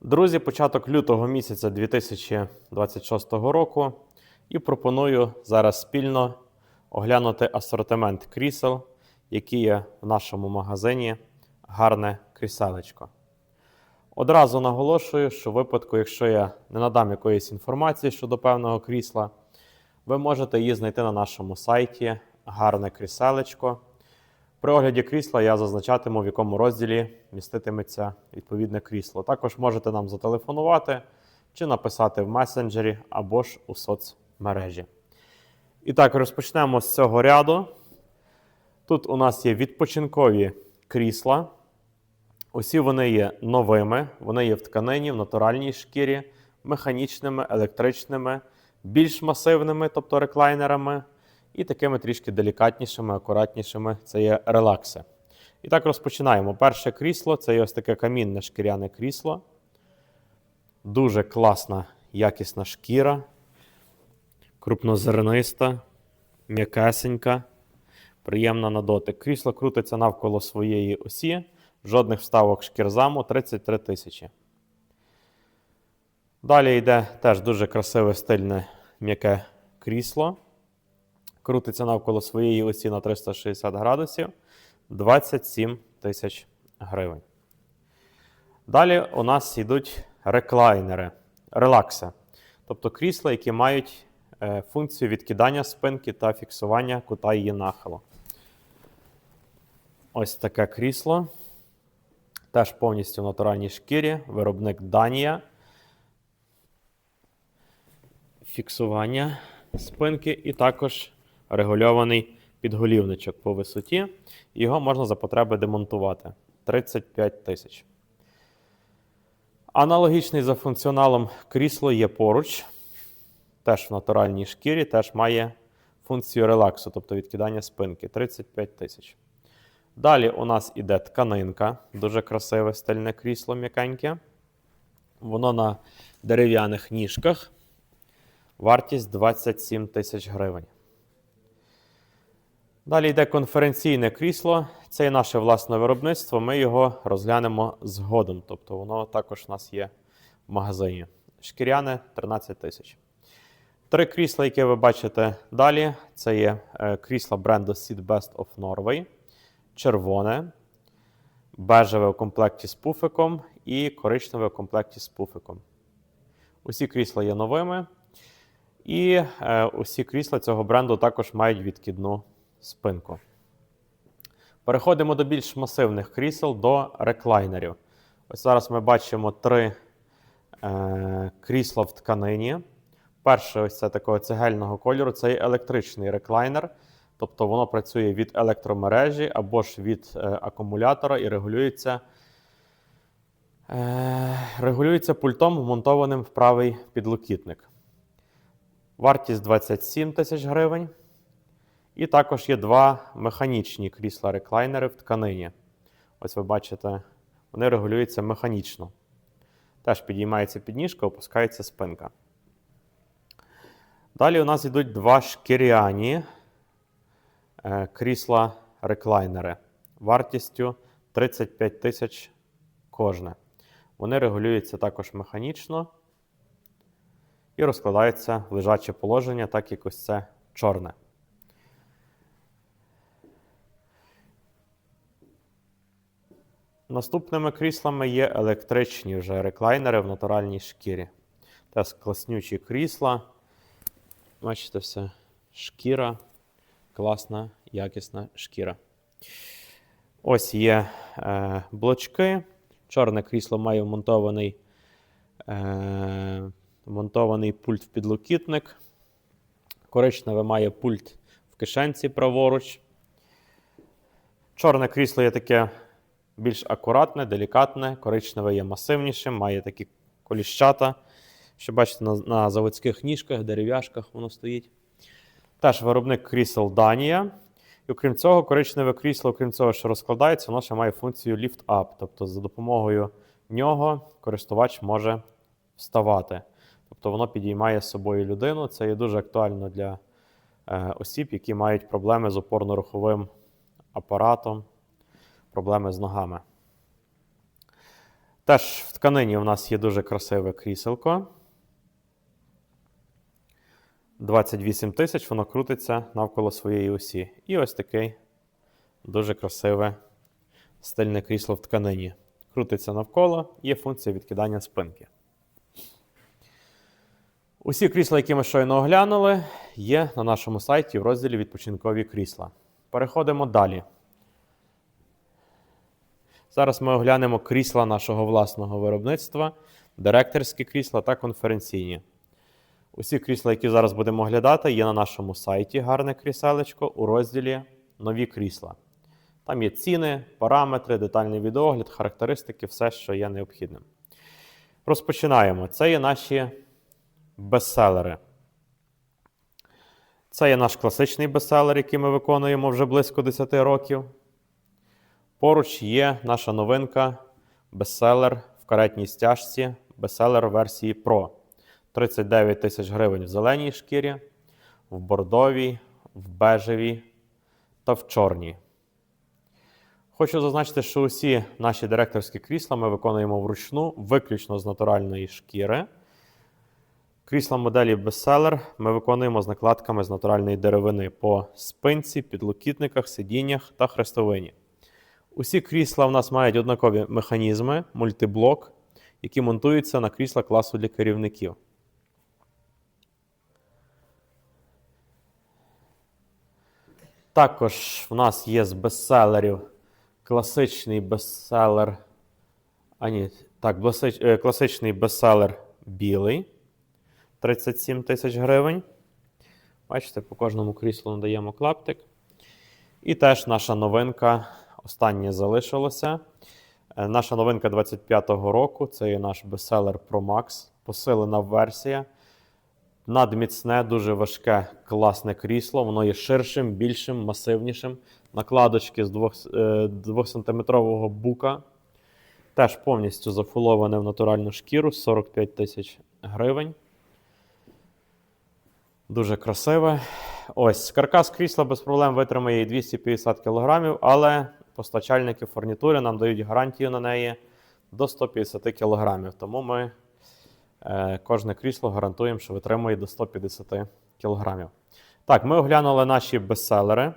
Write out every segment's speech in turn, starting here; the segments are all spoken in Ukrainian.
Друзі, початок лютого місяця 2026 року і пропоную зараз спільно оглянути асортимент крісел, які є в нашому магазині гарне кріселечко. Одразу наголошую, що в випадку, якщо я не надам якоїсь інформації щодо певного крісла, ви можете її знайти на нашому сайті гарне кріселечко. При огляді крісла я зазначатиму, в якому розділі міститиметься відповідне крісло. Також можете нам зателефонувати чи написати в месенджері або ж у соцмережі. І так, розпочнемо з цього ряду. Тут у нас є відпочинкові крісла. Усі вони є новими, вони є в тканині, в натуральній шкірі, механічними, електричними, більш масивними, тобто реклайнерами, і такими трішки делікатнішими, акуратнішими це є релакси. І так розпочинаємо. Перше крісло це є ось таке камінне шкіряне крісло. Дуже класна, якісна шкіра, крупнозерниста, м'якесенька, приємна на дотик. Крісло крутиться навколо своєї осі, жодних вставок шкірзаму 33 тисячі. Далі йде теж дуже красиве стильне м'яке крісло. Крутиться навколо своєї осі на 360 градусів 27 тисяч гривень. Далі у нас йдуть реклайнери, релакси, тобто крісла, які мають е, функцію відкидання спинки та фіксування кута її нахилу. Ось таке крісло. Теж повністю в натуральній шкірі, виробник Данія. Фіксування спинки і також регульований підголівничок по висоті. Його можна за потреби демонтувати 35 тисяч. Аналогічний за функціоналом крісло є поруч, теж в натуральній шкірі, теж має функцію релаксу, тобто відкидання спинки 35 тисяч. Далі у нас іде тканинка, дуже красиве стильне крісло м'якеньке. Воно на дерев'яних ніжках. Вартість 27 тисяч гривень. Далі йде конференційне крісло. Це є наше власне виробництво. Ми його розглянемо згодом. Тобто воно також у нас є в магазині. Шкіряне 13 тисяч. Три крісла, які ви бачите далі, це є е, крісло бренду Seat Best of Norway, червоне, бежеве у комплекті з пуфиком і коричневе у комплекті з пуфиком. Усі крісла є новими. І е, усі крісла цього бренду також мають відкидну спинку. Переходимо до більш масивних крісел, до реклайнерів. Ось зараз ми бачимо три е, крісла в тканині. Перше, ось це такого цегельного кольору, це є електричний реклайнер. Тобто воно працює від електромережі або ж від е, акумулятора і регулюється, е, регулюється пультом, вмонтованим в правий підлокітник. Вартість 27 тисяч гривень. І також є два механічні крісла-реклайнери в тканині. Ось ви бачите, вони регулюються механічно. Теж підіймається підніжка, опускається спинка. Далі у нас йдуть два шкіряні е, крісла-реклайнери вартістю 35 тисяч кожне. Вони регулюються також механічно і розкладаються в лежаче положення, так як ось це чорне. Наступними кріслами є електричні вже реклайнери в натуральній шкірі. Теж класнючі крісла. Бачите, все, шкіра, класна, якісна шкіра. Ось є е, блочки. Чорне крісло має вмонтований, е, вмонтований пульт в підлокітник. Коричневе має пульт в кишенці праворуч. Чорне крісло є таке більш акуратне, делікатне, коричневе є масивнішим, має такі коліщата. Що бачите, на, на заводських ніжках, дерев'яшках воно стоїть. Теж виробник крісел Данія. І окрім цього, коричневе крісло, окрім цього, що розкладається, воно ще має функцію up. Тобто, за допомогою нього користувач може вставати. Тобто воно підіймає з собою людину. Це є дуже актуально для е, осіб, які мають проблеми з опорно-руховим апаратом, проблеми з ногами. Теж в тканині у нас є дуже красиве кріселко. 28 тисяч, воно крутиться навколо своєї осі. І ось такий дуже красиве стильне крісло в тканині. Крутиться навколо, є функція відкидання спинки. Усі крісла, які ми щойно оглянули, є на нашому сайті в розділі відпочинкові крісла. Переходимо далі. Зараз ми оглянемо крісла нашого власного виробництва, директорські крісла та конференційні. Усі крісла, які зараз будемо оглядати, є на нашому сайті гарне кріселечко у розділі Нові крісла. Там є ціни, параметри, детальний відеогляд, характеристики, все, що є необхідним. Розпочинаємо. Це є наші бестселери. Це є наш класичний бестселер, який ми виконуємо вже близько 10 років. Поруч є наша новинка бестселер в каретній стяжці, бестселер версії Pro. 39 тисяч гривень в зеленій шкірі, в бордовій, в бежевій та в чорній. Хочу зазначити, що усі наші директорські крісла ми виконуємо вручну, виключно з натуральної шкіри. Крісла моделі Bestseller ми виконуємо з накладками з натуральної деревини по спинці, підлокітниках, сидіннях та хрестовині. Усі крісла в нас мають однакові механізми, мультиблок, які монтуються на крісла класу для керівників. Також в нас є з бестселерів класичний бестселер. А ні, так, е, класичний бестселер білий. 37 тисяч гривень. Бачите, по кожному кріслу надаємо клаптик. І теж наша новинка. Останнє залишилося. Е, Наша новинка 25-го року це є наш бестселер Pro Max, посилена версія. Надміцне, дуже важке, класне крісло. Воно є ширшим, більшим, масивнішим. Накладочки з 2-сантиметрового бука. Теж повністю зафуловане в натуральну шкіру 45 тисяч гривень. Дуже красиве. Ось каркас крісла без проблем витримає і 250 кг, але постачальники фурнітури нам дають гарантію на неї до 150 кг. Тому ми е, кожне крісло гарантуємо, що витримує до 150 кг. Так, ми оглянули наші бестселери.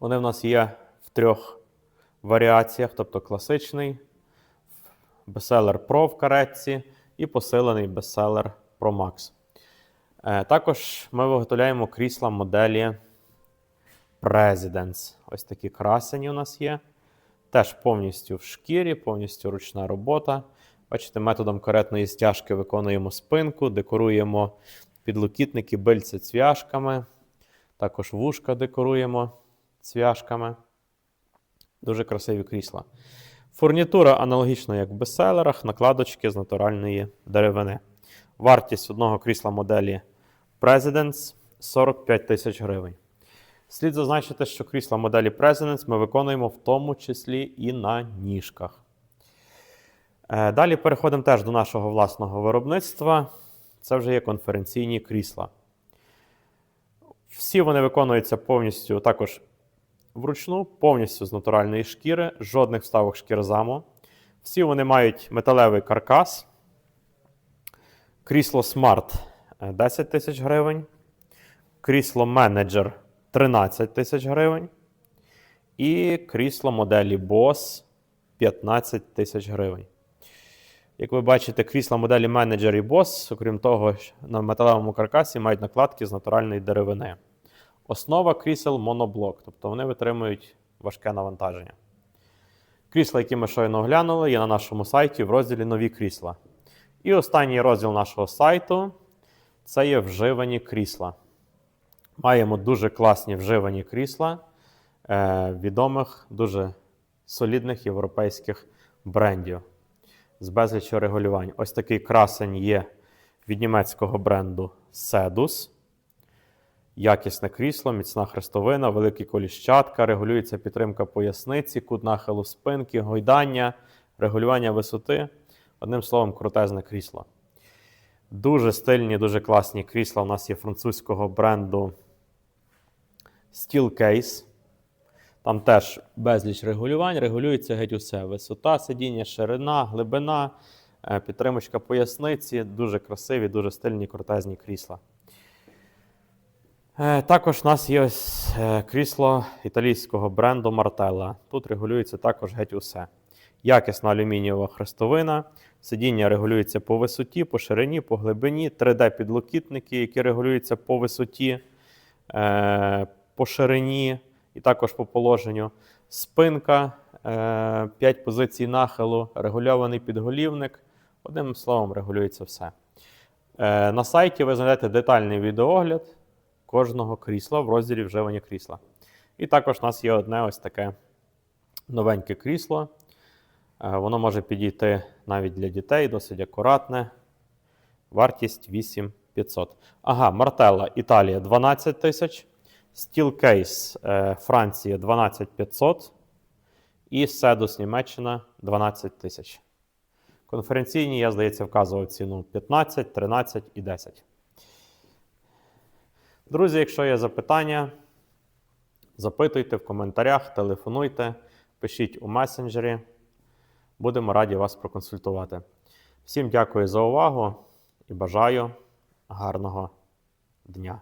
Вони в нас є в трьох варіаціях, тобто класичний, бестселер Pro в каретці і посилений бестселер Pro Max. Е, Також ми виготовляємо крісла моделі Presidents. Ось такі красені у нас є. Теж повністю в шкірі, повністю ручна робота. Бачите, методом каретної стяжки виконуємо спинку, декоруємо підлокітники, бильці цвяшками. Також вушка декоруємо цвяшками. Дуже красиві крісла. Фурнітура аналогічна, як в бестселерах, накладочки з натуральної деревини. Вартість одного крісла моделі Presidents 45 тисяч гривень. Слід зазначити, що крісла моделі Presidents ми виконуємо в тому числі і на ніжках. Е, Далі переходимо теж до нашого власного виробництва. Це вже є конференційні крісла. Всі вони виконуються повністю також вручну, повністю з натуральної шкіри, жодних вставок шкірзаму. Всі вони мають металевий каркас. Крісло Smart е, 10 тисяч гривень. Крісло Manager 13 тисяч гривень. І крісло моделі Boss 15 тисяч гривень. Як ви бачите, крісла моделі Manager і Boss, окрім того, на металевому каркасі мають накладки з натуральної деревини. Основа крісел моноблок, тобто вони витримують важке навантаження. Крісла, які ми щойно оглянули, є на нашому сайті в розділі Нові крісла. І останній розділ нашого сайту це є вживані крісла. Маємо дуже класні вживані крісла е, відомих, дуже солідних європейських брендів з безліччю регулювань. Ось такий красень є від німецького бренду Sedus. Якісне крісло, міцна хрестовина, великі коліщатка, регулюється підтримка поясниці, кут нахилу спинки, гойдання, регулювання висоти. Одним словом, крутезне крісло. Дуже стильні, дуже класні крісла. У нас є французького бренду Steelcase. Там теж безліч регулювань, регулюється геть усе. Висота сидіння, ширина, глибина, е, підтримочка поясниці, дуже красиві, дуже стильні, крутезні крісла. Е, Також у нас є ось е, крісло італійського бренду Martella. Тут регулюється також геть усе. Якісна алюмінієва хрестовина, сидіння регулюється по висоті, по ширині, по глибині, 3D-підлокітники, які регулюються по висоті, по ширині і також по положенню. Спинка, 5 позицій нахилу, регульований підголівник. Одним словом, регулюється все. Е, На сайті ви знайдете детальний відеоогляд кожного крісла в розділі вживані крісла. І також у нас є одне ось таке новеньке крісло. Е, Воно може підійти навіть для дітей, досить акуратне. Вартість 8500. Ага, Мартелла, Італія 12 тисяч. Е, Франція 12500. І Седус Німеччина 12 тисяч. Конференційні, я, здається, вказував ціну 15, 13 і 10. Друзі, якщо є запитання, запитуйте в коментарях, телефонуйте, пишіть у месенджері. Будемо раді вас проконсультувати. Всім дякую за увагу і бажаю гарного дня.